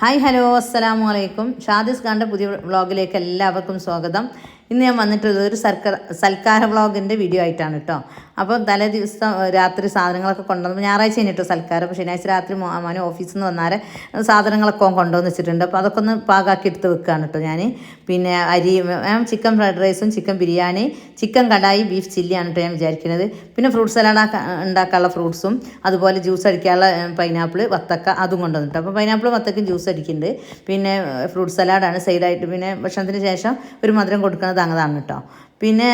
Hi hello അസ്സലാമു അലൈക്കും ഷാദിസ് ഖാന്റെ പുതിയ വ്ളോഗിലേക്ക് എല്ലാവർക്കും സ്വാഗതം. ഇന്ന് ഞാൻ വന്നിട്ടുള്ളത് ഒരു സർക്കാർ സൽക്കാര വ്ളോഗിന്റെ വീഡിയോ ആയിട്ടാണ് കേട്ടോ അപ്പോൾ തലേ ദിവസം രാത്രി സാധനങ്ങളൊക്കെ കൊണ്ടുവന്നു. ഞായറാഴ്ച കഴിഞ്ഞിട്ട് സൽക്കാരം. അപ്പോൾ ശനിയാഴ്ച രാത്രി മോനെ ഓഫീസിൽ നിന്ന് വന്നാരെ സാധനങ്ങളൊക്കെ കൊണ്ടുവന്ന് വെച്ചിട്ടുണ്ട്. അപ്പോൾ അതൊക്കെ ഒന്ന് പാകാക്കി എടുത്ത് വെക്കുകയാണ് കേട്ടോ ഞാൻ. പിന്നെ അരി ചിക്കൻ ഫ്രൈഡ് റൈസും chicken biryani chicken kadai beef ചില്ലിയാണ് കേട്ടോ ഞാൻ വിചാരിക്കുന്നത്. പിന്നെ ഫ്രൂട്ട് സലാഡ് ഉണ്ടാക്കാനുള്ള ഫ്രൂട്ട്സും അതുപോലെ ജ്യൂസ് അടിക്കാനുള്ള പൈനാപ്പിൾ വത്തക്ക അതും കൊണ്ടുവന്നിട്ട് അപ്പോൾ പൈനാപ്പിൾ വത്തക്കും ജ്യൂസ് അടിക്കുന്നുണ്ട്. പിന്നെ ഫ്രൂട്ട് സലാഡാണ് സൈഡായിട്ട്. പിന്നെ ഭക്ഷണത്തിന് ശേഷം ഒരു മധുരം കൊടുക്കുന്നത് അങ്ങതാണ് കേട്ടോ. പിന്നെ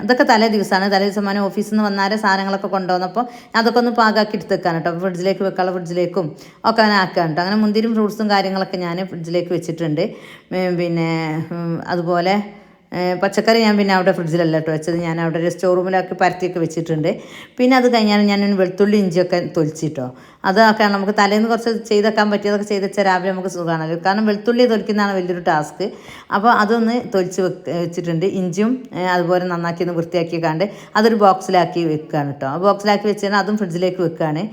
അതൊക്കെ തലേ ദിവസമാണ് തലേ ദിവസം ഞാൻ ഓഫീസിൽ നിന്ന് വന്നാരെ സാധനങ്ങളൊക്കെ കൊണ്ടുവന്നപ്പോൾ അതൊക്കെ ഒന്ന് പാകാക്കി എടുത്തേക്കാണ് കേട്ടോ. ഫ്രിഡ്ജിലേക്ക് വെക്കാനുള്ള ഫ്രിഡ്ജിലേക്കും ഒക്കെ അങ്ങനെ ആക്കാൻ കേട്ടോ. അങ്ങനെ മുന്തിരിയും ഫ്രൂട്ട്സും കാര്യങ്ങളൊക്കെ ഞാൻ ഫ്രിഡ്ജിലേക്ക് വെച്ചിട്ടുണ്ട്. പിന്നെ അതുപോലെ പച്ചക്കറി ഞാൻ പിന്നെ അവിടെ ഫ്രിഡ്ജിലല്ല കേട്ടോ വെച്ചത്. ഞാൻ അവിടെ ഒരു സ്റ്റോർ റൂമിലൊക്കെ പരത്തിയൊക്കെ വെച്ചിട്ടുണ്ട്. പിന്നെ അത് കഴിഞ്ഞാൽ ഞാൻ വെളുത്തുള്ളി ഇഞ്ചിയൊക്കെ തൊലിച്ചിട്ടോ അതൊക്കെ നമുക്ക് തലേന്ന് കുറച്ച് ചെയ്തെക്കാൻ പറ്റിയതൊക്കെ ചെയ്ത് വെച്ചാൽ രാവിലെ നമുക്ക് സുഖമാണല്ലോ കാരണം വെളുത്തുള്ളി തൊലിക്കുന്നതാണ് വലിയൊരു ടാസ്ക്. അപ്പോൾ അതൊന്ന് തൊലിച്ച് വെച്ചിട്ടുണ്ട്. ഇഞ്ചും അതുപോലെ നന്നാക്കി ഒന്ന് വൃത്തിയാക്കി കണ്ട് അതൊരു ബോക്സിലാക്കി വെക്കുകയാണ് കേട്ടോ. ആ ബോക്സിലാക്കി വെച്ചാൽ അതും ഫ്രിഡ്ജിലേക്ക് വെക്കുകയാണ്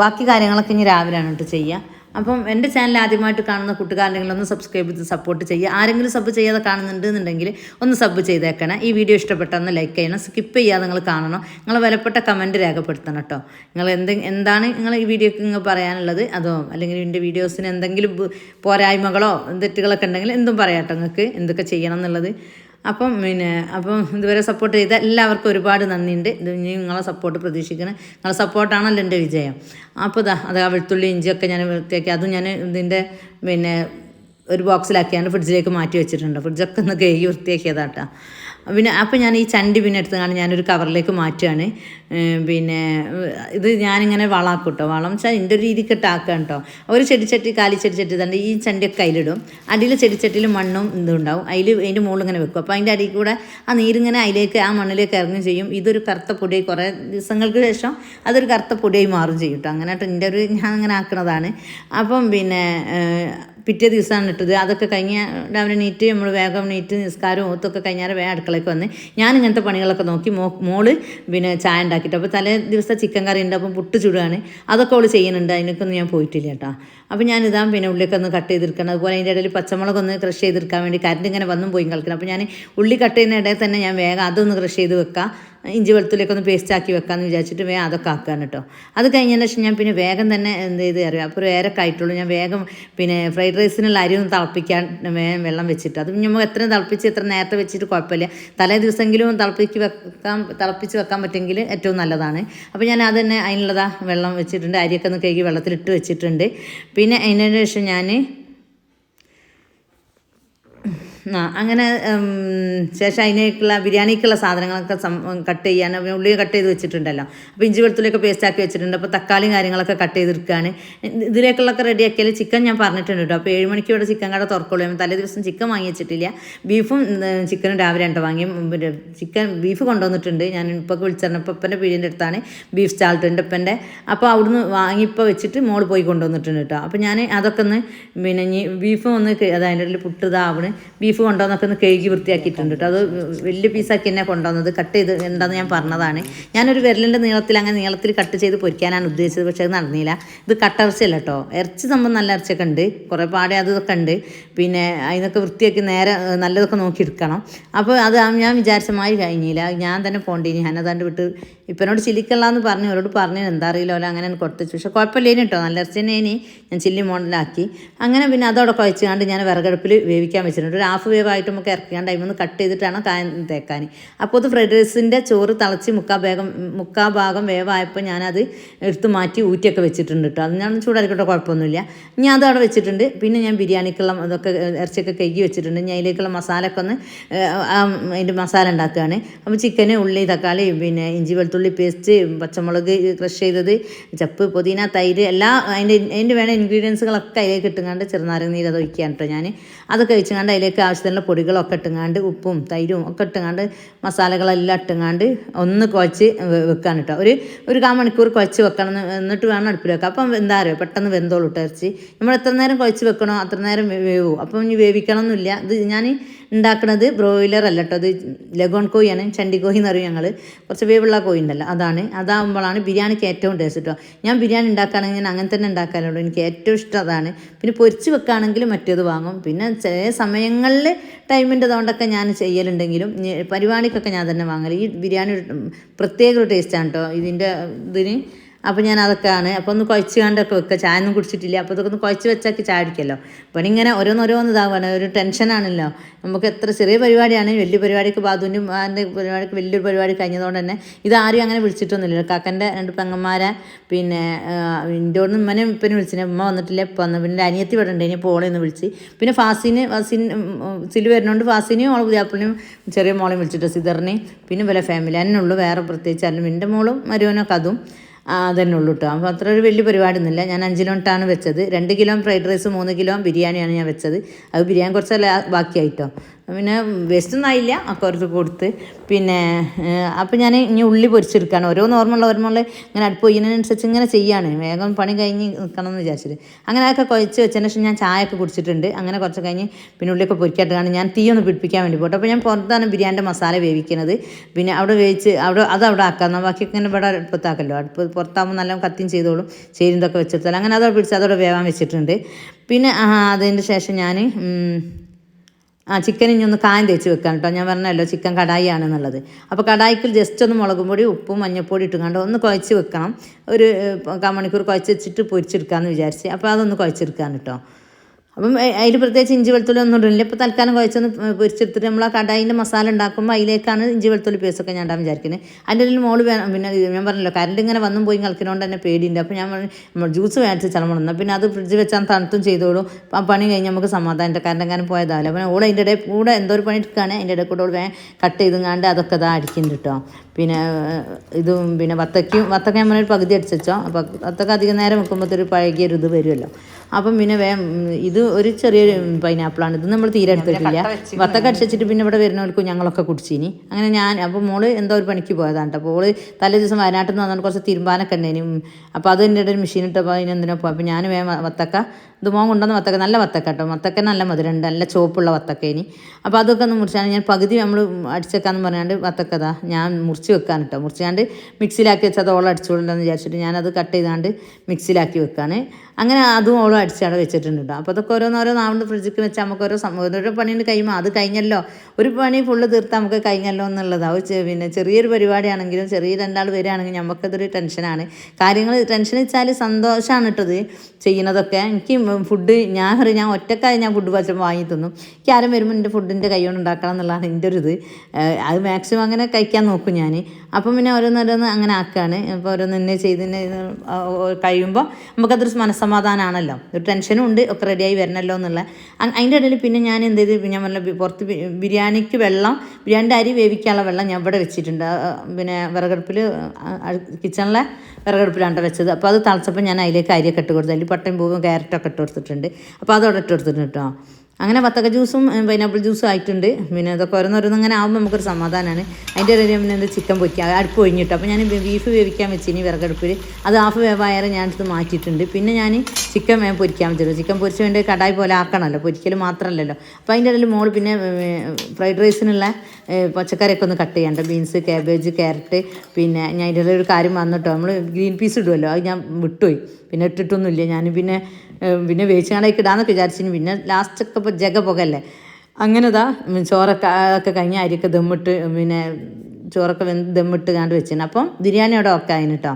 ബാക്കി കാര്യങ്ങളൊക്കെ ഇനി രാവിലെയാണ് കേട്ടോ ചെയ്യുക അപ്പം എന്റെ ചാനൽ ആദ്യമായിട്ട് കാണുന്ന കൂട്ടുകാരെങ്കിലും ഒന്ന് സബ്സ്ക്രൈബ് ചെയ്ത് സപ്പോർട്ട് ചെയ്യുക. ആരെങ്കിലും സബ് ചെയ്യാതെ കാണുന്നുണ്ട് എന്നുണ്ടെങ്കിൽ ഒന്ന് സബ് ചെയ്തേക്കണം. ഈ വീഡിയോ ഇഷ്ടപ്പെട്ട ഒന്ന് ലൈക്ക് ചെയ്യണം. സ്കിപ്പ് ചെയ്യാതെ നിങ്ങൾ കാണണം. നിങ്ങൾ വിലപ്പെട്ട കമന്റ് രേഖപ്പെടുത്തണം കേട്ടോ. നിങ്ങൾ എന്ത് എന്താണ് നിങ്ങൾ ഈ വീഡിയോക്ക് നിങ്ങൾ പറയാനുള്ളത്? അതോ അല്ലെങ്കിൽ എന്റെ വീഡിയോസിന് എന്തെങ്കിലും പോരായ്മകളോ തെറ്റുകളൊക്കെ ഉണ്ടെങ്കിൽ എന്തും പറയാം കേട്ടോ നിങ്ങൾക്ക്. എന്തൊക്കെ ചെയ്യണം എന്നുള്ളത്. അപ്പം പിന്നെ അപ്പം ഇതുവരെ സപ്പോർട്ട് ചെയ്ത എല്ലാവർക്കും ഒരുപാട് നന്ദിയുണ്ട്. ഇത് നിങ്ങളെ സപ്പോർട്ട് പ്രതീക്ഷിക്കണം. നിങ്ങളെ സപ്പോർട്ടാണല്ലോ എന്റെ വിജയം. അപ്പോൾ ഇതാ അത് ആ വെളുത്തുള്ളി ഇഞ്ചിയൊക്കെ ഞാൻ വൃത്തിയാക്കി അതും ഞാൻ ഇതിന്റെ പിന്നെ ഒരു ബോക്സിലാക്കിയാണ് ഫ്രിഡ്ജിലേക്ക് മാറ്റി വെച്ചിട്ടുണ്ട്. ഫ്രിഡ്ജൊക്കെ ഒന്ന് കഴുകി വൃത്തിയാക്കിയതാട്ടാ. പിന്നെ അപ്പോൾ ഞാൻ ഈ ചണ്ടി പിന്നെ എടുത്ത് എടുത്തുകൊണ്ട് ഞാനൊരു കവറിലേക്ക് മാറ്റുകയാണ്. പിന്നെ ഇത് ഞാനിങ്ങനെ വളാക്കും കേട്ടോ വളം വെച്ചാൽ എന്റെ ഒരു രീതിക്ക് ഇട്ടാക്കാം കേട്ടോ ഒരു ചെടിച്ചട്ടി കാലി ചെടിച്ചട്ടി തന്നെ ഈ ചണ്ടിയൊക്കെ അതിലിടും അടിയിൽ ചെടിച്ചട്ടിയിൽ മണ്ണും ഇതും ഉണ്ടാവും. അതിൽ അതിന്റെ മുകളിൽ ഇങ്ങനെ വെക്കും. അപ്പോൾ അതിന്റെ അടിയിൽ കൂടെ ആ നീരിങ്ങനെ അതിലേക്ക് ആ മണ്ണിലേക്ക് ഇറങ്ങുകയും ചെയ്യും. ഇതൊരു കറുത്ത പൊടിയായി കുറേ ദിവസങ്ങൾക്ക് ശേഷം അതൊരു കറുത്ത പൊടിയായി മാറും ചെയ്യും കേട്ടോ അങ്ങനെ എന്റെ ഒരു ഞാൻ അങ്ങനെ ആക്കുന്നതാണ്. അപ്പം പിന്നെ പിറ്റേ ദിവസമാണ് ഇട്ടത്. അതൊക്കെ കഴിഞ്ഞ് രാവിലെ നീറ്റ് നമ്മൾ വേഗം നീറ്റ് നിസ്കാരവും ഓത്തൊക്കെ കഴിഞ്ഞാൽ വേഗം അടുക്കളയ്ക്ക് വന്ന് ഞാൻ ഇങ്ങനത്തെ പണികളൊക്കെ നോക്കി മോ മോൾ പിന്നെ ചായ ഉണ്ടാക്കിയിട്ട്. അപ്പോൾ തലേ ദിവസം ചിക്കൻ കറി ഉണ്ട്. അപ്പം പുട്ട് ചുടുകയാണ്. അതൊക്കെ അവൾ ചെയ്യുന്നുണ്ട്. അതിനൊക്കെ ഞാൻ പോയിട്ടില്ല കേട്ടോ. അപ്പോൾ ഞാൻ പിന്നെ ഉള്ളിയൊക്കെ ഒന്ന് കട്ട് ചെയ്തെടുക്കണം അതുപോലെ അതിന്റെ ഇടയിൽ പച്ചമുളക് ഒന്ന് ക്രഷ് ചെയ്തെടുക്കാൻ വേണ്ടി കരണ്ട് ഇങ്ങനെ വന്നും പോയി കളിക്കണം. അപ്പോൾ ഞാൻ ഉള്ളി കട്ട് ചെയ്യുന്ന ഇടയിൽ തന്നെ ഞാൻ വേഗം അതൊന്ന് ക്രഷ് ചെയ്ത് വെക്കാം. ഇഞ്ചി വെളുത്തുള്ളിയൊക്കെ ഒന്ന് പേസ്റ്റ് ആക്കി വെക്കാമെന്ന് വിചാരിച്ചിട്ട് വേഗം അതൊക്കെ ആക്കുകയാണ് കേട്ടോ അത് കഴിഞ്ഞതിന് ശേഷം ഞാൻ പിന്നെ വേഗം തന്നെ എന്ത് ചെയ്ത് അറിയാം അപ്പോൾ ഒരു ഏരൊക്കെ ആയിട്ടുള്ളൂ. ഞാൻ വേഗം പിന്നെ ഫ്രൈഡ് റൈസിനുള്ള അരി ഒന്ന് തിളപ്പിക്കാൻ വേഗം വെള്ളം വെച്ചിട്ട്. അത് നമ്മൾ എത്രയും തിളപ്പിച്ച് എത്ര നേരത്തെ വെച്ചിട്ട് കുഴപ്പമില്ല. തലേ ദിവസമെങ്കിലും തിളപ്പിച്ച് വെക്കാൻ തിളപ്പിച്ച് വെക്കാൻ പറ്റുമെങ്കിൽ ഏറ്റവും നല്ലതാണ്. അപ്പോൾ ഞാൻ അത് തന്നെ അതിനുള്ളതാ വെള്ളം വെച്ചിട്ടുണ്ട്. അരിയൊക്കെ ഒന്ന് കഴുകി വെള്ളത്തിലിട്ട് വെച്ചിട്ടുണ്ട്. പിന്നെ അതിന് ശേഷം ഞാൻ അങ്ങനെ ശേഷം അതിനേക്കുള്ള ബിരിയാണിക്കുള്ള സാധനങ്ങളൊക്കെ കട്ട് ചെയ്യാൻ ഉള്ളി കട്ട് ചെയ്ത് വെച്ചിട്ടുണ്ടല്ലോ. അപ്പോൾ ഇഞ്ചി വെളുത്തുള്ളിയൊക്കെ പേസ്റ്റ് ആക്കി വെച്ചിട്ടുണ്ട്. അപ്പോൾ തക്കാളിയും കാര്യങ്ങളൊക്കെ കട്ട് ചെയ്തെടുക്കുകയാണ് ഇതിലേക്കുള്ളൊക്കെ റെഡി ആക്കിയാൽ ചിക്കൻ ഞാൻ പറഞ്ഞിട്ടുണ്ട് കേട്ടോ. അപ്പോൾ ഏഴ് മണിക്ക് ഇവിടെ ചിക്കൻ കട തുറക്കുള്ളൂ. തലേ ദിവസം ചിക്കൻ വാങ്ങി വെച്ചിട്ടില്ല. ബീഫും ചിക്കനും രാവിലെ ഉണ്ടോ വാങ്ങി. പിന്നെ ചിക്കൻ ബീഫ് കൊണ്ടുവന്നിട്ടുണ്ട്. ഞാൻ ഇപ്പോൾ വിളിച്ചിരുന്നപ്പോൾ ഇപ്പന്റെ പീടിന്റെ അടുത്താണ് ബീഫ് സ്റ്റാൾട്ട് എന്റെ ഇപ്പന്റെ അപ്പോൾ അവിടുന്ന് വാങ്ങിപ്പോൾ വെച്ചിട്ട് മോൾ പോയി കൊണ്ടുവന്നിട്ടുണ്ട് കേട്ടോ. അപ്പോൾ ഞാൻ അതൊക്കെ ഒന്ന് പിന്നെ ബീഫ് ഒന്ന് അതായത് അത് അതിന്റെ ഇടയിൽ പുട്ട് ഇതാവണ്. ബീഫ് കൊണ്ടുവന്നൊക്കെ ഒന്ന് കഴുകി വൃത്തിയാക്കിയിട്ടുണ്ട് കേട്ടോ അത് വലിയ പീസാക്കി തന്നെ കൊണ്ടുവന്നത്. കട്ട് ചെയ്ത് എന്താണെന്ന് ഞാൻ പറഞ്ഞതാണ്. ഞാനൊരു വിരലിന്റെ നീളത്തിൽ അങ്ങനെ നീളത്തിൽ കട്ട് ചെയ്ത് പൊരിക്കാനാണ് ഉദ്ദേശിച്ചത്. പക്ഷേ അത് നടന്നില്ല. ഇത് കട്ടിറച്ചിയല്ല കേട്ടോ ഇറച്ചി സംഭവം നല്ല ഇറച്ചിയൊക്കെ ഉണ്ട്. കുറേ പാടെ അതൊക്കെ ഉണ്ട്. പിന്നെ അതിനൊക്കെ വൃത്തിയാക്കി നേരെ നല്ലതൊക്കെ നോക്കി എടുക്കണം. അപ്പോൾ അത് ഞാൻ വിചാരിച്ച മാതിരി കഴിഞ്ഞില്ല. ഞാൻ തന്നെ പോണ്ടി ഞാൻ അതാണ്ട് വിട്ട് ഇപ്പനോട് ചില്ലിക്കല്ലാന്ന് പറഞ്ഞു. അവരോട് പറഞ്ഞു എന്താ അറിയില്ല അങ്ങനെ കൊടുത്തു പക്ഷെ കുഴപ്പമില്ലേനി കേട്ടോ നല്ല ഇറച്ചി തന്നെ ഞാൻ ചില്ലി മോഡലാക്കി. അങ്ങനെ പിന്നെ അതോടൊക്കെ വെച്ചുകൊണ്ട് കണ്ട് ഞാൻ വിറകടുപ്പിൽ വേവിക്കാൻ വെച്ചിട്ടുണ്ട്. ഒരു ഹാഫ് വേവ് ആയിട്ട് നമുക്ക് ഇറക്കാൻ ടൈമിൽ നിന്ന് കട്ട് ചെയ്തിട്ടാണ് കായം തേക്കാൻ അപ്പോൾ അത് ഫ്രൈഡ് റൈസിന്റെ ചോറ് തിളച്ച് മുക്കാ ഭാഗം മുക്കാ ഭാഗം വേവായപ്പോൾ ഞാനത് എടുത്ത് മാറ്റി ഊറ്റിയൊക്കെ വെച്ചിട്ടുണ്ട് കേട്ടോ അത് ഞാൻ ചൂടായിക്കോട്ടെ കുഴപ്പമൊന്നുമില്ല. ഞാൻ അത് അവിടെ വെച്ചിട്ടുണ്ട്. പിന്നെ ഞാൻ ബിരിയാണിക്കുള്ള അതൊക്കെ ഇറച്ചിയൊക്കെ കഴുകി വെച്ചിട്ടുണ്ട്. ഞാൻ അതിലേക്കുള്ള മസാല ഒക്കെ ഒന്ന് അതിന്റെ മസാല ഉണ്ടാക്കുകയാണ്. അപ്പോൾ ചിക്കന് ഉള്ളി തക്കാളി പിന്നെ ഇഞ്ചി വെളുത്തുള്ളി പേസ്റ്റ് പച്ചമുളക് ക്രഷ് ചെയ്തത് ചപ്പ് പുതിന തൈര് എല്ലാ അതിന്റെ അതിന്റെ വേണ്ട ഇൻഗ്രീഡിയൻസുകളൊക്കെ അതിലേക്ക് ഇട്ടുകൊണ്ട് ചെറുനാരങ്ങ നീര് അത് ഒഴിക്കാൻ കേട്ടോ ഞാൻ അതൊക്കെ വെച്ചുകൊണ്ട് അതിലേക്ക് ആവശ്യത്തിനുള്ള പൊടികളൊക്കെ ഇട്ടുങ്ങാണ്ട് ഉപ്പും തൈരും ഒക്കെ ഇട്ടുങ്ങാണ്ട് മസാലകളെല്ലാം ഇട്ടുങ്ങാണ്ട് ഒന്ന് കുഴച്ച് വെക്കാൻ കേട്ടോ. ഒരു ഒരു കാ മണിക്കൂർ കുഴച്ച് വെക്കണം എന്ന് എന്നിട്ട് വേണം അടുപ്പിൽ വെക്കാം അപ്പം എന്താ അറിയോ? പെട്ടെന്ന് വെന്തോളൂ ഇട്ടിറച്ചി നമ്മൾ എത്ര നേരം കുഴച്ച് വെക്കണോ അത്ര നേരം വേവും. അപ്പം ഇനി വേവിക്കണം എന്നില്ല ഇത് ഞാൻ ഉണ്ടാക്കുന്നത് ബ്രോയിലർ അല്ല കേട്ടോ അത് ലഗോൺ കോഴിയാണ് ചണ്ടി കോഴി എന്ന് പറയും ഞങ്ങൾ കുറച്ച് വേവുള്ള കോഴി ഉണ്ടല്ലോ അതാണ്. അതാകുമ്പോഴാണ് ബിരിയാണിക്ക് ഏറ്റവും ടേസ്റ്റ് കേട്ടോ ഞാൻ ബിരിയാണി ഉണ്ടാക്കുകയാണെങ്കിൽ ഞാൻ അങ്ങനെ തന്നെ ഉണ്ടാക്കാനുള്ളൂ എനിക്ക് ഏറ്റവും ഇഷ്ടം അതാണ്. പിന്നെ പൊരിച്ച് വെക്കുകയാണെങ്കിൽ മറ്റേത് വാങ്ങും. പിന്നെ ചില സമയങ്ങളിൽ ടൈമിന്റെ അതുകൊണ്ടൊക്കെ ഞാൻ ചെയ്യലുണ്ടെങ്കിലും പരിപാടിക്കൊക്കെ ഞാൻ തന്നെ വാങ്ങൽ ഈ ബിരിയാണി പ്രത്യേക ഒരു ടേസ്റ്റാണ് കേട്ടോ ഇതിന്റെ ഇതിന് അപ്പോൾ ഞാൻ അതൊക്കെയാണ്. അപ്പോൾ ഒന്ന് കുഴച്ച് കണ്ടൊക്കെ വെക്കുക ചായ ഒന്നും കുടിച്ചിട്ടില്ല. അപ്പോൾ ഇതൊക്കെ ഒന്ന് കുഴച്ച് വെച്ചാക്കി ചായ അടിക്കല്ലോ അപ്പം ഇങ്ങനെ ഓരോന്നോരോന്ന് ഇതാവുകയാണ് ഒരു ടെൻഷനാണല്ലോ നമുക്ക് എത്ര ചെറിയ പരിപാടിയാണ് വലിയ പരിപാടിക്ക് ബാധുവിന്റെ അതിന്റെ പരിപാടിക്ക് വലിയൊരു പരിപാടി കഴിഞ്ഞതുകൊണ്ട് തന്നെ ഇതാരും അങ്ങനെ വിളിച്ചിട്ടൊന്നുമില്ല. കാക്കന്റെ രണ്ട് പെങ്ങന്മാരെ പിന്നെ എന്റെ ഒന്ന് ഉമ്മനെ ഇപ്പനെ വിളിച്ചിന്. ഉമ്മ വന്നിട്ടില്ല. ഇപ്പം വന്നു. പിന്നെ അനിയത്തി ഇവിടെ ഉണ്ട്. ഇനി പോളെ ഒന്ന് വിളിച്ച്. പിന്നെ ഫാസിന് ഫാസിൻ സിലു വരുന്നതുകൊണ്ട് ഫാസിനെയും മോളെ പുതിയാപ്പിളിനും ചെറിയ മോളെയും വിളിച്ചിട്ട് സിദറിനെയും പിന്നെ വല്ല ഫാമിലി തന്നെ ഉള്ളൂ. വേറെ പ്രത്യേകിച്ച് അല്ലെങ്കിൽ എന്റെ മോളും മരുവനൊക്കെ അതും. അതന്നെ ഉള്ളൂ കേട്ടോ അപ്പോൾ അത്ര ഒരു വലിയ പരിപാടി ഒന്നുമില്ല ഞാൻ അഞ്ച് കിലോട്ടാണ് വെച്ചത്. രണ്ട് കിലോ ഫ്രൈഡ് റൈസ് മൂന്ന് കിലോ ബിരിയാണിയാണ് ഞാൻ വെച്ചത്. അത് ബിരിയാണി കുറച്ചല്ല ബാക്കിയായിട്ടോ പിന്നെ വേസ്റ്റ് ഒന്നും ആയില്ല കുറച്ച് കൊടുത്ത്. പിന്നെ അപ്പോൾ ഞാൻ ഇനി ഉള്ളി പൊരിച്ചെടുക്കുകയാണ് ഓരോ നോർമൽ ഓർമ്മകൾ ഇങ്ങനെ അടുപ്പ് ചെയ്യുന്നതിനനുസരിച്ച് ഇങ്ങനെ ചെയ്യാണ്. വേഗം പണി കഴിഞ്ഞ് നിൽക്കണം എന്ന് വിചാരിച്ചിട്ട് അങ്ങനെയൊക്കെ കുഴച്ച് വെച്ചതിന് ശേഷം ഞാൻ ചായയൊക്കെ കുടിച്ചിട്ടുണ്ട്. അങ്ങനെ കുറച്ച് കഴിഞ്ഞ് പിന്നെ ഉള്ളിയൊക്കെ പൊരിക്കാട്ടാണ് ഞാൻ തീ ഒന്ന് പിടിപ്പിക്കാൻ വേണ്ടി പോട്ടെ. അപ്പോൾ ഞാൻ പുറത്താണ് ബിരിയാണിന്റെ മസാല വേവിക്കുന്നത് പിന്നെ അവിടെ വേവിച്ച് അവിടെ അത് അവിടെ ആക്കാം ബാക്കി ഇങ്ങനെ ഇവിടെ അടുപ്പത്താക്കല്ലോ. അടുപ്പ് പുറത്താകുമ്പോൾ നല്ല കത്തിയും ചെയ്തോളും. ചേരുന്നതൊക്കെ വെച്ചെടുത്താലും അങ്ങനെ അതവിടെ പിടിച്ച് അതവിടെ വേവാൻ വെച്ചിട്ടുണ്ട്. പിന്നെ അതിന്റെ ശേഷം ഞാൻ ആ ചിക്കൻ ഇനി ഒന്ന് കായം തേച്ച് വെക്കാൻ കേട്ടോ ഞാൻ പറഞ്ഞല്ലോ ചിക്കൻ കടായി ആണെന്നുള്ളത് അപ്പോൾ കടായിക്ക് ജസ്റ്റ് ഒന്ന് മുളകും പൊടി ഉപ്പും മഞ്ഞൾപ്പൊടി ഇട്ടുകൊണ്ട് ഒന്ന് കുഴച്ച് വെക്കണം. ഒരു മണിക്കൂർ കുഴച്ച് വെച്ചിട്ട് പൊരിച്ചെടുക്കാമെന്ന് വിചാരിച്ച്. അപ്പോൾ അതൊന്ന് കുഴച്ചെടുക്കാൻ കേട്ടോ അപ്പം അതിൽ പ്രത്യേകിച്ച് ഇഞ്ചി വെളുത്തുള്ളി ഒന്നും ഇടില്ല ഇപ്പോൾ തൽക്കാലം കുഴച്ചൊന്ന് പൊരിച്ചെടുത്തിട്ട് നമ്മൾ ആ കടായിന്റെ മസാല ഉണ്ടാക്കുമ്പോൾ അതിലേക്കാണ് ഇഞ്ചി വെളുത്തുള്ളി പേസ്റ്റൊക്കെ ഞാൻ ഇടാൻ വിചാരിക്കുന്നത് അതിന്റെ ഇടയിൽ മോൾ വേണം പിന്നെ ഞാൻ പറഞ്ഞല്ലോ കറണ്ട് ഇങ്ങനെ വന്നും പോയി കളിക്കുന്നതുകൊണ്ട് തന്നെ പേടിയുണ്ട്. അപ്പോൾ ഞാൻ ജ്യൂസ് മേടിച്ച് ചിലമുണ്ടെന്ന് പിന്നെ അത് ഫ്രിഡ്ജ് വെച്ചാൽ തണുത്തും ചെയ്തോളൂ. ആ പണി കഴിഞ്ഞ് നമുക്ക് സമാധാനം കറണ്ട് എങ്ങനെ പോയതാവില്ല. അപ്പോൾ ഓൾ അതിന്റെ ഇടയിൽ കൂടെ എന്തോ ഒരു പണി എടുക്കുകയാണ്. അതിന്റെ ഇടയിൽ കൂടെ വേഗം കട്ട് ചെയ്തുങ്ങാണ്ട് അതൊക്കെ ഇതാ അടിക്കുന്നുണ്ട് കേട്ടോ പിന്നെ ഇതും പിന്നെ വത്തക്കയും വത്തക്ക ഞാൻ പറഞ്ഞൊരു പകുതി അടിച്ചോ അപ്പോൾ വത്തക്ക അധികം നേരം വെക്കുമ്പോഴത്തൊരു ഒരു പഴകിയ ഒരു ഇത് വരുമല്ലോ. അപ്പം പിന്നെ വേ ഇത് ഒരു ചെറിയൊരു പൈനാപ്പിളാണ് ഇത് നമ്മൾ തീരെ എടുത്തിട്ടില്ല. വത്തക്ക അടിച്ചിട്ട് പിന്നെ ഇവിടെ വരുന്നവർക്ക് ഞങ്ങളൊക്കെ കുടിച്ചിനി. അങ്ങനെ ഞാൻ അപ്പോൾ മോൾ എന്തോ ഒരു പണിക്ക് പോയതാണ് കേട്ടോ അപ്പോൾ ഓൾ തലേ ദിവസം വയനാട്ടിൽ നിന്ന് വന്നിട്ട് കുറച്ച് തിരുമ്പാനൊക്കെ ഉണ്ടായിനും അപ്പോൾ അത് എന്റെ ഒരു മെഷീൻ ഇട്ടപ്പോൾ അതിനെന്തിനാ പോകും അപ്പോൾ ഞാൻ വേ വത്തക്ക. ഇത് മോൻ കൊണ്ടുവന്ന വത്തക്ക. നല്ല വത്തക്ക കേട്ടോ വത്തക്ക നല്ല മധുരമുണ്ട്. നല്ല ചോപ്പുള്ള വത്തക്ക ഇനി. അപ്പോൾ അതൊക്കെ ഒന്ന് മുറിച്ചാണ് ഞാൻ പകുതി നമ്മൾ അടിച്ചേക്കാന്ന് പറഞ്ഞാണ്ട് വത്തക്കതാ ഞാൻ മുറിച്ച് വെക്കാൻ കേട്ടോ മുറിച്ചാണ്ട് മിക്സിയിലാക്കി വെച്ചാൽ അത് ഓളം അടിച്ചോളുണ്ടെന്ന് വിചാരിച്ചിട്ട് ഞാനത് കട്ട് ചെയ്താണ്ട് മിക്സിയിലാക്കി വെക്കാണ്. അങ്ങനെ അതും ഓളം അടിച്ചവിടെ വെച്ചിട്ടുണ്ട് കേട്ടോ. അപ്പോൾ അതൊക്കെ ഓരോന്നോരോന്നാവുണ്ട് ഫ്രിഡ്ജിക്ക് വെച്ചാൽ നമുക്ക് ഓരോ സംഭവം. ഓരോ പണീന്റെ കഴിയുമ്പോൾ അത് കഴിഞ്ഞല്ലോ. ഒരു പണി ഫുള്ള് തീർത്താൽ നമുക്ക് കഴിഞ്ഞല്ലോ എന്നുള്ളതാണ് ഒരു പിന്നെ ചെറിയൊരു പരിപാടിയാണെങ്കിലും ചെറിയ രണ്ടാൾ വരികയാണെങ്കിൽ നമുക്കതൊരു ടെൻഷനാണ് കാര്യങ്ങൾ ടെൻഷൻ വെച്ചാൽ സന്തോഷമാണ് ഇട്ടത് ചെയ്യുന്നതൊക്കെ. എനിക്ക് ഫുഡ് ഞാൻ ഞാൻ ഒറ്റക്കായി ഞാൻ ഫുഡ് വച്ചപ്പോൾ വാങ്ങി തിന്നും. എനിക്ക് ആരും വരുമ്പോൾ എന്റെ ഫുഡിന്റെ കൈ കൊണ്ട് ഉണ്ടാക്കണം എന്നുള്ളതാണ് എന്റെ ഒരു ഇത്. അത് മാക്സിമം അങ്ങനെ കഴിക്കാൻ നോക്കും ഞാൻ അപ്പം പിന്നെ ഓരോന്നോരോന്ന് അങ്ങനെ ആക്കുകയാണ് അപ്പോൾ ഓരോന്ന് തന്നെ ചെയ്തതിന് കഴിയുമ്പോൾ നമുക്കതൊരു മനസ്സമാധാനമാണല്ലോ ഒരു ടെൻഷനും ഉണ്ട് ഒക്കെ റെഡിയായി വരണല്ലോ എന്നുള്ള. അതിന്റെ ഇടയിൽ പിന്നെ ഞാൻ എന്ത് ചെയ്ത് ഞാൻ പറഞ്ഞ പുറത്ത് ബിരിയാണിക്ക് വെള്ളം ബിരിയാണിന്റെ അരി വേവിക്കാനുള്ള വെള്ളം ഞാൻ ഇവിടെ വെച്ചിട്ടുണ്ട്. പിന്നെ വിറകടുപ്പിൽ കിച്ചണിലെ വിറകടുപ്പിലാണ് വെച്ചത്. അപ്പോൾ അത് തിളച്ചപ്പോൾ ഞാൻ അതിലേക്ക് അരിയൊക്കെ ഇട്ട് കൊടുത്തു. അതിൽ പട്ടയും പൂവും ക്യാരറ്റൊക്കെ ഇട്ട് കൊടുത്തിട്ടുണ്ട്. അപ്പോൾ അതവിടെ ഇട്ട് കൊടുത്തിട്ടുണ്ട് കേട്ടോ. അങ്ങനെ വത്തക്ക ജ്യൂസും പൈനാപ്പിൾ ജ്യൂസും ആയിട്ടുണ്ട്. പിന്നെ അതൊക്കെ ഓരോന്നോരോന്ന് അങ്ങനെ ആകുമ്പോൾ നമുക്കൊരു സമാധാനമാണ് അതിന്റെ ഇടയിൽ പിന്നെ എന്താ ചിക്കൻ പൊരിക്കുക അടുപ്പ് കഴിഞ്ഞിട്ട് അപ്പോൾ ഞാൻ ബീഫ് വേവിക്കാൻ വെച്ചിനി വിറകടുപ്പിൽ അത് ഹാഫ് വേവായാലും ഞാൻ എടുത്ത് മാറ്റിയിട്ടുണ്ട്. പിന്നെ ഞാൻ ചിക്കൻ വേഗം പൊരിക്കാൻ വെച്ചിട്ടുണ്ട്. ചിക്കൻ പൊരിച്ച് വേണ്ടി കടായി പോലെ ആക്കണമല്ലോ. പൊരിക്കൽ മാത്രമല്ലല്ലോ. അപ്പോൾ അതിന്റെ ഇടയിൽ മോൾ പിന്നെ ഫ്രൈഡ് റൈസിനുള്ള പച്ചക്കറിയൊക്കെ ഒന്ന് കട്ട് ചെയ്യണ്ട. ബീൻസ് കാബേജ് ക്യാരറ്റ് പിന്നെ ഞാൻ അതിന്റെ ഒരു കാര്യം വന്നിട്ടോ നമ്മൾ ഗ്രീൻ പീസ് ഇടുമല്ലോ അത് ഞാൻ വിട്ടുപോയി. പിന്നെ ഇട്ടിട്ടൊന്നുമില്ല. ഞാൻ പിന്നെ പിന്നെ വേവിച്ചാണേക്ക് ഇടാന്നൊക്കെ വിചാരിച്ചിന്. പിന്നെ ലാസ്റ്റൊക്കെ ഇപ്പോൾ ജഗ പുകല്ലേ അങ്ങനെ ഇതാ ഉം, ചോറൊക്കെ ഒക്കെ കഴിഞ്ഞ് അരിയൊക്കെ ദമ്മിട്ട് പിന്നെ ചോറൊക്കെ വെന്ത് ദമ്മിട്ട് കണ്ട് വെച്ചിന്. അപ്പം ബിരിയാണി അവിടെ ഒക്കെ ആയിന് കേട്ടോ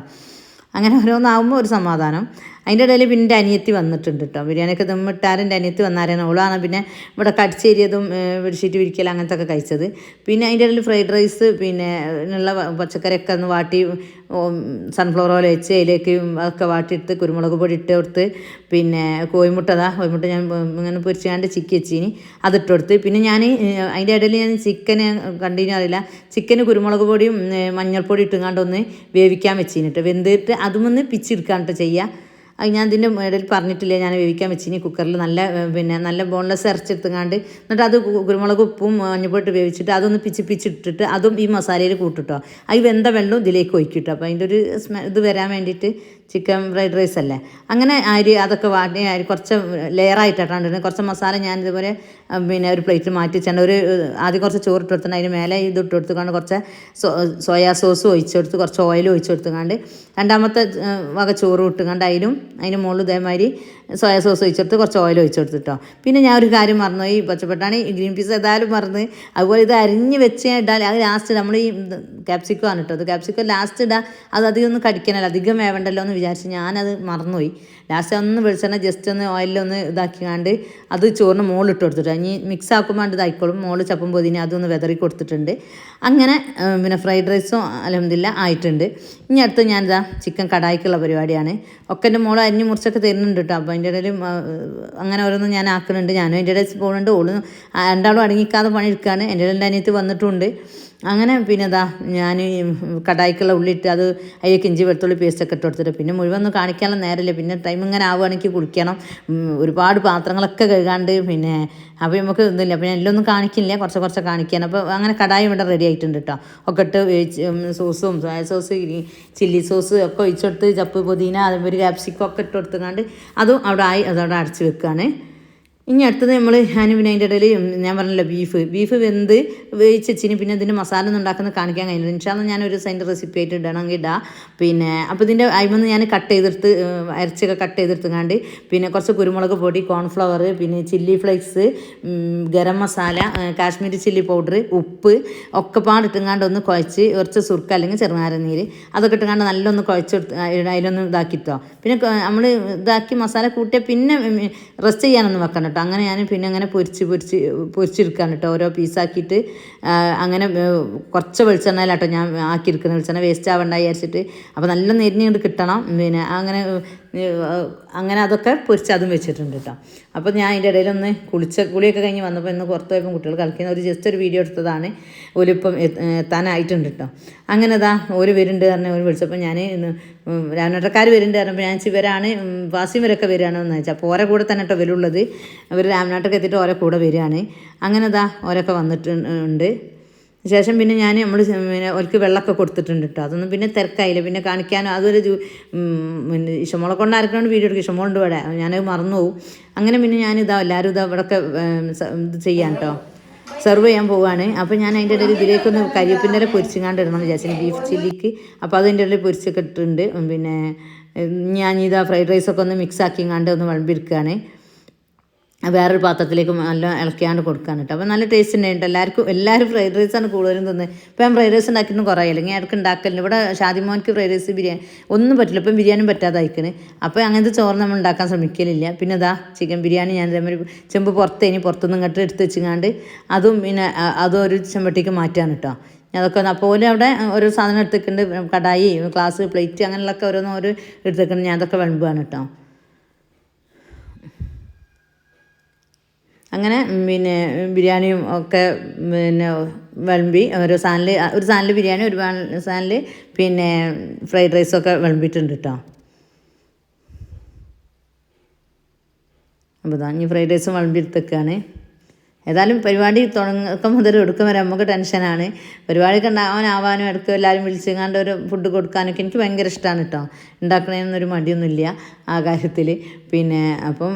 അങ്ങനെ ഓരോന്നാവുമ്പോൾ ഒരു സമാധാനം. അതിന്റെ ഇടയിൽ പിന്നെ എന്റെ അനിയത്തി വന്നിട്ടുണ്ട് കേട്ടോ. ബിരിയാണിയൊക്കെ ദമ്മിട്ടാരും എന്റെ അനിയത്തി വന്നാരാണ്. അവളാണ് പിന്നെ ഇവിടെ കടിച്ചേരിയതും ബെഡ്ഷീറ്റ് വിരിക്കൽ അങ്ങനത്തെ ഒക്കെ കഴിച്ചത്. പിന്നെ അതിന്റെ ഇടയിൽ ഫ്രൈഡ് റൈസ് പിന്നെ ഉള്ള പച്ചക്കറിയൊക്കെ ഒന്ന് വാട്ടി സൺഫ്ലവർ ഓയിൽ വെച്ച് അതിലേക്ക് ഒക്കെ വാട്ടിയിട്ട് കുരുമുളക് പൊടി ഇട്ട് കൊടുത്ത് പിന്നെ കോഴിമുട്ടതാ കോഴിമുട്ട ഞാൻ ഇങ്ങനെ പൊരിച്ചാണ്ട് ചിക്കി വെച്ചിനി. അതിട്ട് കൊടുത്ത്. പിന്നെ ഞാൻ അതിന്റെ ഇടയിൽ ഞാൻ ചിക്കന് കണ്ടിന്യൂ അറിയില്ല. ചിക്കന് കുരുമുളക് പൊടിയും മഞ്ഞൾപ്പൊടി ഇട്ടുങ്ങാണ്ട് ഒന്ന് വേവിക്കാൻ വെച്ചിട്ട് വെന്തിട്ട് അതുമൊന്ന് പിച്ചെടുക്കാണ്ട് ചെയ്യുക. അത് ഞാൻ ഇതിന്റെ ഇടയിൽ പറഞ്ഞിട്ടില്ല. ഞാൻ വേവിക്കാൻ വെച്ചിനി കുക്കറിൽ നല്ല പിന്നെ നല്ല ബോൺലെസ് ഇറച്ചെടുത്തുങ്ങാണ്ട് എന്നിട്ട് അത് കുരുമുളക് ഉപ്പും മഞ്ഞപ്പൊട്ട് വേവിച്ചിട്ട് അതൊന്ന് പിച്ച് പിച്ചിട്ടിട്ട് അതും ഈ മസാലയിൽ കൂട്ടിട്ടോ. അത് വെന്ത വെള്ളം ഇതിലേക്ക് ഒഴിക്കിട്ടോ. അപ്പോൾ അതിന്റെ ഒരു സ്മെ ഇത് വരാൻ വേണ്ടിയിട്ട് ചിക്കൻ ഫ്രൈഡ് റൈസ് അല്ലേ? അങ്ങനെ അരി അതൊക്കെ വാട്ടി അരി കുറച്ച് ലെയറായിട്ടാണ് കുറച്ച് മസാല ഞാൻ ഇതുപോലെ പിന്നെ ഒരു പ്ലേറ്റിൽ മാറ്റി വെച്ചാൽ ഒരു ആദ്യം കുറച്ച് ചോറ് ഇട്ട് കൊടുത്തിട്ട് അതിന് മേലെ ഇത് ഇട്ട് കൊടുത്തുകൊണ്ട് കുറച്ച് സോയാ സോസ് ഒഴിച്ചു കൊടുത്ത് കുറച്ച് ഓയിൽ ഒഴിച്ചു കൊടുത്തുകൊണ്ട് രണ്ടാമത്തെ വക ചോറ് ഇട്ടുകൊണ്ട് അതിലും അതിന് മുകളിൽ ഇതേമാതിരി സോയാ സോസ് ഒഴിച്ചെടുത്ത് കുറച്ച് ഓയിൽ ഒഴിച്ചു കൊടുത്തിട്ടോ. പിന്നെ ഞാൻ ഒരു കാര്യം മറന്നു ഈ പച്ചപ്പട്ടാണി ഗ്രീൻ പീസ് ഏതായാലും മറന്ന്. അതുപോലെ ഇത് അരിഞ്ഞ് വെച്ച് ഇടാൻ അത് ലാസ്റ്റ് നമ്മൾ ഈ ക്യാപ്സിക്കോ ആണ് കേട്ടോ. അത് ക്യാപ്സിക്കോ ലാസ്റ്റ് ഇടാം. അത് അധികം ഒന്നും കടിക്കാനല്ല അധികം വേവണ്ടല്ലോ എന്ന് വിചാരിച്ച് ഞാനത് മറന്നുപോയി. ലാസ്റ്റ് ഒന്ന് വെളിച്ചെണ്ണ ജസ്റ്റ് ഒന്ന് ഓയിലൊന്ന് ഇതാക്കിക്കാണ്ട് അത് ചോറിന് മോൾ ഇട്ട് കൊടുത്തിട്ട്. ഇനി മിക്സ് ആക്കുമ്പോൾ ഇതായിക്കോളും. മുകളിൽ ചപ്പം പൊതിനെ അതൊന്ന് വെതറി കൊടുത്തിട്ടുണ്ട്. അങ്ങനെ പിന്നെ ഫ്രൈഡ് റൈസും അലഹമില്ല ആയിട്ടുണ്ട്. ഇനി അടുത്ത് ഞാനിതാ ചിക്കൻ കടായിക്കുള്ള പരിപാടിയാണ്. ഒക്കെ എന്റെ മോൾ അരിഞ്ഞ് മുറിച്ചൊക്കെ തരുന്നുണ്ട് കേട്ടോ അപ്പോൾ അതിന്റെ ഇടയിൽ അങ്ങനെ ഓരോന്നും ഞാൻ ആക്കുന്നുണ്ട് ഞാനും അതിന്റെ ഇടയിൽ പോകുന്നുണ്ട് ഓളും രണ്ടാളും അടങ്ങിക്കാതെ പണിയെടുക്കുകയാണ് എന്റെ ഇടയിൽ എന്റെ അനിയത്ത് വന്നിട്ടുണ്ട്. അങ്ങനെ പിന്നെ ഇതാ ഞാൻ കടായിക്കുള്ള ഉള്ളിട്ട് അത് അതിലേക്ക് ഇഞ്ചി വെളുത്തുള്ളി പേസ്റ്റൊക്കെ ഇട്ട് കൊടുത്തിട്ട് പിന്നെ മുഴുവൻ ഒന്നും കാണിക്കാനുള്ള നേരമില്ല. പിന്നെ ടൈം ഇങ്ങനെ ആവുകയാണെങ്കിൽ കുളിക്കണം ഒരുപാട് പാത്രങ്ങളൊക്കെ കഴുകാണ്ട് പിന്നെ അപ്പോൾ നമുക്ക് ഇതില്ല അപ്പോൾ എല്ലാം ഒന്നും കാണിക്കില്ല. കുറച്ച് കുറച്ച് കാണിക്കാൻ അപ്പോൾ അങ്ങനെ കടായി ഇവിടെ റെഡി ആയിട്ടുണ്ട് കേട്ടോ ഒക്കെ ഇട്ട് സോസും സോയ സോസ് ചില്ലി സോസ് ഒക്കെ ഒഴിച്ചെടുത്ത് ചപ്പ് പുതിന അതേപോലെ ക്യാപ്സിക്കം ഒക്കെ ഇട്ട് കൊടുത്തുകൊണ്ട് അതും അവിടെ ആയി അതവിടെ അടച്ച് വെക്കുകയാണ് ഇനി അടുത്തത് നമ്മൾ ഞാൻ പിന്നെ അതിന്റെ ഇടയിൽ ഞാൻ പറഞ്ഞല്ലോ ബീഫ് ബീഫ് വെന്ത് വേവിച്ച് വെച്ചിന് പിന്നെ ഇതിന്റെ മസാല ഒന്നും ഉണ്ടാക്കുന്നത് കാണിക്കാൻ കഴിഞ്ഞില്ല ഇൻഷാന്ന് ഞാൻ ഒരു സൈന്റെ റെസിപ്പി ആയിട്ട് ഇടണമെങ്കിൽ ഇടാം. പിന്നെ അപ്പോൾ ഇതിന്റെ അയിമെന്ന് ഞാൻ കട്ട് ചെയ്തെടുത്ത് അരച്ചൊക്കെ കട്ട് ചെയ്തെടുത്തുങ്ങാണ്ട് പിന്നെ കുറച്ച് കുരുമുളക് പൊടി കോൺഫ്ലവർ പിന്നെ chilli flakes garam masala Kashmiri chilli powder ഉപ്പ് ഒക്കെ പാടിട്ടുങ്ങാണ്ട് ഒന്ന് കുഴച്ച് കുറച്ച് സുർക്ക അല്ലെങ്കിൽ ചെറുനാരനീര് അതൊക്കെ ഇട്ടുങ്ങാണ്ട് നല്ലൊന്ന് കുഴച്ചെടുത്ത് അതിലൊന്ന് ഇതാക്കിത്തോ പിന്നെ നമ്മൾ ഇതാക്കി മസാല കൂട്ടിയ പിന്നെ റെസ്റ്റ് ചെയ്യാനൊന്നും വെക്കണം കേട്ടോ അങ്ങനെ ഞാൻ പിന്നെ അങ്ങനെ പൊരിച്ച് പൊരിച്ച് പൊരിച്ചെടുക്കുകയാണ് കേട്ടോ. ഓരോ പീസാക്കിയിട്ട് അങ്ങനെ കുറച്ച് കുറച്ച് വെളിച്ചെണ്ണയിലാട്ടോ ഞാൻ ആക്കിയെടുക്കുന്നത് വെളിച്ചെണ്ണ വേസ്റ്റ് ആവണ്ട വിചാരിച്ചിട്ട്. അപ്പോൾ നല്ല നെരിഞ്ഞ് കിട്ടണം. പിന്നെ അങ്ങനെ അങ്ങനെ അതൊക്കെ പൊരിച്ച് അതും വെച്ചിട്ടുണ്ട് കേട്ടോ. അപ്പോൾ ഞാൻ അതിന്റെ ഇടയിലൊന്ന് കുളിച്ച കുളിയൊക്കെ കഴിഞ്ഞ് വന്നപ്പോൾ ഇന്ന് പുറത്ത് പോയപ്പോൾ കുട്ടികൾ കളിക്കുന്ന ഒരു ജസ്റ്റ് ഒരു വീഡിയോ എടുത്തതാണ്. ഒലിപ്പം എത്താനായിട്ടുണ്ട് കേട്ടോ. അങ്ങനെ ഇതാ ഒരു വരുന്നുണ്ട് പറഞ്ഞ ഒരു വിളിച്ചപ്പോൾ ഞാൻ രാമനാട്ടക്കാർ വരുന്നുണ്ട് പറഞ്ഞപ്പോൾ ഞാൻ ഇവരാണ് വരൊക്കെ ഇവരൊക്കെ വരികയാണെന്ന് വെച്ചാൽ അപ്പോൾ ഓരോ കൂടെ തന്നെ കേട്ടോ വരുള്ളത് അവർ രാമനാട്ടൊക്കെ എത്തിയിട്ട് ഓരോ കൂടെ വരികയാണ്. അങ്ങനെ ഇതാ ഓരൊക്കെ വന്നിട്ടുണ്ട് ശേഷം പിന്നെ ഞാൻ നമ്മൾ പിന്നെ ഒരിക്കൽ വെള്ളമൊക്കെ കൊടുത്തിട്ടുണ്ട് കേട്ടോ അതൊന്നും പിന്നെ തിരക്കായില്ല. പിന്നെ കാണിക്കാനോ അതൊരു പിന്നെ ഇഷമോളെ കൊണ്ട് ആർക്കാണ് വീഡിയോ എടുക്കുക ഇഷമോളുണ്ട് ഇവിടെ. ഞാനത് മറന്നു പോകും അങ്ങനെ പിന്നെ ഞാൻ ഇതാ എല്ലാവരും ഇതാ ഇവിടെയൊക്കെ ഇത് ചെയ്യാൻ കേട്ടോ സെർവ് ചെയ്യാൻ പോവുകയാണ് അപ്പോൾ ഞാൻ അതിന്റെ ഇടയിൽ ഇതിലേക്കൊന്ന് കരിയപ്പിന്റെ ഇല പൊരിച്ചിങ്ങാണ്ട് ഇടണം വിചാരിച്ചു ബീഫ് ചില്ലിക്ക് അപ്പോൾ അതിന്റെ ഇടയിൽ പൊരിച്ചൊക്കെ ഇട്ടിട്ടുണ്ട്. പിന്നെ ഞാൻ ഇതാ ഫ്രൈഡ് റൈസൊക്കെ ഒന്ന് മിക്സ് ആക്കിങ്ങാണ്ട് ഒന്ന് വിളമ്പിരിക്കുകയാണ് വേറൊരു പാത്രത്തിലേക്ക് നല്ല ഇളക്കിയാണ്ട് കൊടുക്കാൻ കേട്ടോ അപ്പോൾ നല്ല ടേസ്റ്റ് ഉണ്ടായിട്ട് എല്ലാവർക്കും എല്ലാവരും ഫ്രൈഡ് റൈസാണ് കൂടുതലും തിന്നത് ഇപ്പം ഞാൻ ഫ്രൈഡ് റൈസ് ഉണ്ടാക്കിയിട്ട് കുറേ അല്ലെങ്കിൽ ഇടയ്ക്ക് ഉണ്ടാക്കലില്ല ഇവിടെ ഷാദിമോൻക്ക് ഫ്രൈഡ് റൈസ് ബിരിയാണി ഒന്നും പറ്റില്ല. ഇപ്പം ബിരിയാണി പറ്റാതെ അയക്കണ് അപ്പോൾ അങ്ങനത്തെ ചോറ് നമ്മൾ ഉണ്ടാക്കാൻ ശ്രമിക്കലില്ല. പിന്നെ ഇതാ ചിക്കൻ ബിരിയാണി ഞാൻ ഇതേമാതിരി ചെമ്പ് പുറത്ത് ഇനി പുറത്തുനിന്ന് ഇങ്ങോട്ട് എടുത്ത് വെച്ചിങ്ങാണ്ട് അതും പിന്നെ അതും ഒരു ചെമ്പട്ടിക്ക് മാറ്റാണ് കേട്ടോ അതൊക്കെ അപ്പോൾ ഓൽ അവിടെ ഓരോ സാധനം എടുത്തിട്ടുണ്ട്. കടായി ഗ്ലാസ് പ്ലേറ്റ് അങ്ങനെയുള്ളതൊക്കെ ഓരോന്നും ഓരോ എടുത്തിട്ടുണ്ട്. ഞാൻ അതൊക്കെ വിളമ്പുകയാണ് കേട്ടോ അങ്ങനെ പിന്നെ ബിരിയാണിയും ഒക്കെ പിന്നെ വിളമ്പി. ഒരു സാനിൽ ഒരു സാനിൽ ബിരിയാണി ഒരു സാനിൽ പിന്നെ ഫ്രൈഡ് റൈസൊക്കെ വിളമ്പിയിട്ടുണ്ട് കേട്ടോ അപ്പോൾ ഇതാ ഇനി ഫ്രൈഡ് റൈസും വിളമ്പിയെടുത്തൊക്കെയാണ് ഏതായാലും പരിപാടി തുടക്കം മുതൽ ഒടുക്കം വരെ നമുക്ക് ടെൻഷനാണ് പരിപാടിയൊക്കെ ഉണ്ടാവാനാവാനും ഇടയ്ക്ക് എല്ലാവരും വിളിച്ചെങ്ങാണ്ട് ഒരു ഫുഡ് കൊടുക്കാനൊക്കെ എനിക്ക് ഭയങ്കര ഇഷ്ടമാണ് കേട്ടോ ഉണ്ടാക്കണേന്നൊരു മടിയൊന്നുമില്ല ആ കാര്യത്തിൽ പിന്നെ അപ്പം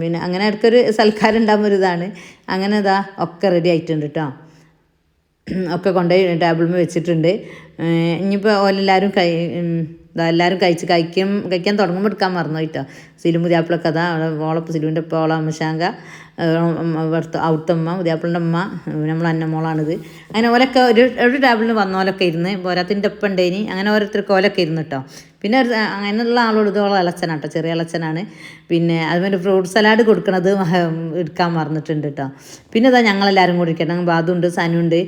പിന്നെ അങ്ങനെ ഇടയ്ക്കൊരു സൽക്കാരം ഉണ്ടാകുമ്പോൾ ഒരു ഇതാണ്. അങ്ങനെ ഇതാ ഒക്കെ റെഡി ആയിട്ടുണ്ട് കേട്ടോ ഒക്കെ കൊണ്ടുപോയി ടേബിളിൽ വെച്ചിട്ടുണ്ട്. ഇനിയിപ്പോൾ ഓലെല്ലാവരും കൈ എല്ലാവരും കഴിച്ച് കഴിക്കും കഴിക്കാൻ തുടങ്ങുമ്പോൾ എടുക്കാൻ മറന്നു കേട്ടോ സിലു അതാ അവിടെ ഓളപ്പ് സിലുവിന്റെ ഇപ്പോൾ ഓള അമ്മശാങ്ക അവിടുത്തെ ഔട്ടമ്മ മുതിയാപ്പിളിന്റെ അമ്മ നമ്മൾ അന്നമോളാണിത് അങ്ങനെ ഓലൊക്കെ ഒരു ഒരു ടേബിളിൽ വന്നോലൊക്കെ ഇരുന്ന് പോരാത്തിന്റെ ഒപ്പം ഉണ്ടേനി അങ്ങനെ ഓരോരുത്തർക്ക് ഓലൊക്കെ ഇരുന്ന് കേട്ടോ പിന്നെ ഒരു അങ്ങനെയുള്ള ആളോട് ഇതോളം ഇളച്ചനാണ് കേട്ടോ ചെറിയ ഇളച്ചനാണ് പിന്നെ അതുപോലെ ഫ്രൂട്ട് സലാഡ് കൊടുക്കണത് എടുക്കാൻ മറന്നിട്ടുണ്ട് കേട്ടോ പിന്നെ ഇതാ ഞങ്ങളെല്ലാവരും കൂടി ഇരിക്കണം. ബാധുണ്ട് സനുണ്ട്.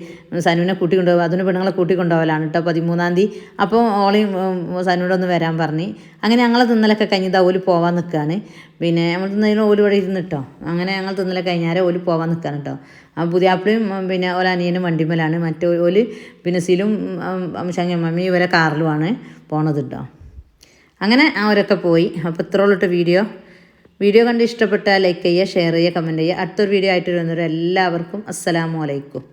സനുവിനെ കൂട്ടി കൊണ്ടുപോകും അതിന് പെണ്ണുങ്ങളെ കൂട്ടി കൊണ്ടുപോകലാണ് കേട്ടോ പതിമൂന്നാം തീയതി. അപ്പോൾ ഓളെയും സനുവിടെ ഒന്ന് വരാൻ പറഞ്ഞു. അങ്ങനെ ഞങ്ങൾ തിന്നലൊക്കെ കഴിഞ്ഞ് ഇതാ ഓൽ പോവാൻ നിൽക്കുകയാണ് പിന്നെ നമ്മൾ തിന്നതിന് ഓൽ ഇവിടെ ഇരുന്ന് കേട്ടോ അങ്ങനെ ഞങ്ങൾ തിന്നലെ കഴിഞ്ഞാൽ ഓൽ പോവാൻ നിൽക്കുകയാണ് കേട്ടോ പുതിയാപ്പിളയും പിന്നെ ഓല അനിയനും വണ്ടിമേലാണ്. മറ്റേ ഓൽ പിന്നെ സിലും മമ്മി ഇവരെ കാറിലുമാണ് പോണത് കേട്ടോ അങ്ങനെ അവരൊക്കെ പോയി. അപ്പോൾ ഇത്രയുള്ളിട്ട് വീഡിയോ. വീഡിയോ കണ്ട് ഇഷ്ടപ്പെട്ടാൽ ലൈക്ക് ചെയ്യുക ഷെയർ ചെയ്യുക കമന്റ് ചെയ്യുക. അടുത്തൊരു വീഡിയോ ആയിട്ട് വരുന്നവരെ എല്ലാവർക്കും അസ്സലാമു അലൈക്കും.